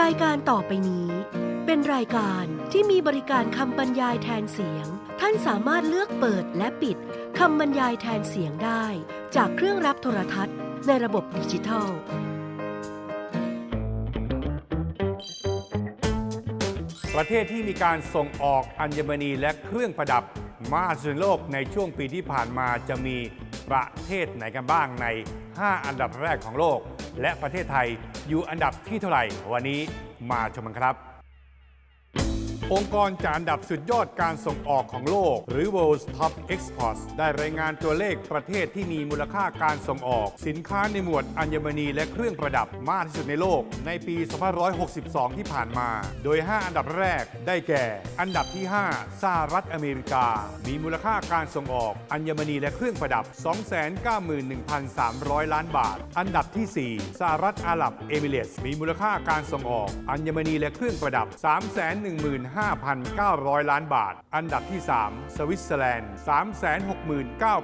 รายการต่อไปนี้ เป็นรายการที่มีบริการคำบรรยายแทนเสียง ท่านสามารถเลือกเปิดและปิดคำบรรยายแทนเสียงได้ จากเครื่องรับโทรทัศน์ ในระบบดิจิทัล ประเทศที่มีการส่งออกอัญมณีและเครื่องประดับมากที่สุดในโลกในช่วงปีที่ผ่านมาจะมีประเทศไหนกันบ้างใน 5 อันดับแรกของโลก และประเทศไทยอยู่อันดับที่เท่าไหร่ วันนี้มาชมกันครับ องค์กรจัดอันดับสุดยอดการส่งออกของโลก หรือ World Top Exports ได้รายงานตัวเลขประเทศที่มีมูลค่าการส่งออก สินค้าในหมวดอัญมณีและเครื่องประดับมากที่สุดในโลก ในปี 2562 ที่ผ่านมา โดย 5 อันดับแรกได้แก่ อันดับที่ 5 สหรัฐอเมริกา มีมูลค่าการส่งออก อัญมณีและเครื่องประดับ 291,300 ล้านบาท อันดับที่ 4 สหรัฐอาหรับเอมิเรตส์มีมูลค่าการส่งออก อัญมณีและเครื่องประดับ 311, 5,900 ล้านบาท อันดับที่ 3 สวิตเซอร์แลนด์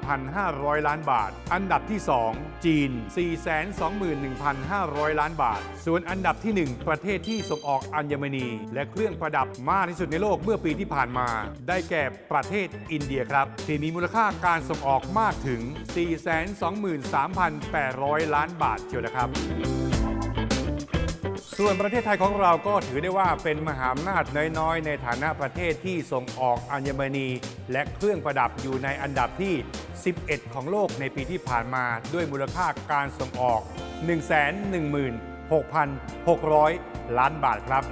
369,500 ล้านบาท อันดับที่ 2 จีน 421,500 ล้านบาท ส่วนอันดับที่ 1 ประเทศที่ส่งออกอัญมณี และเครื่องประดับมากที่สุดในโลกเมื่อปีที่ผ่านมา ได้แก่ประเทศอินเดียครับที่มีมูลค่าการส่งออกมากถึง 423,800 ล้านบาทเชียวนะครับ ส่วนประเทศไทยของเราก็ถือได้ว่าเป็นมหาอำนาจน้อยๆ ในฐานะประเทศที่ส่งออกอัญมณี และเครื่องประดับอยู่ในอันดับที่ 11 ของโลกในปีที่ผ่านมาด้วยมูลค่าการส่งออก 116,600 ล้านบาทครับ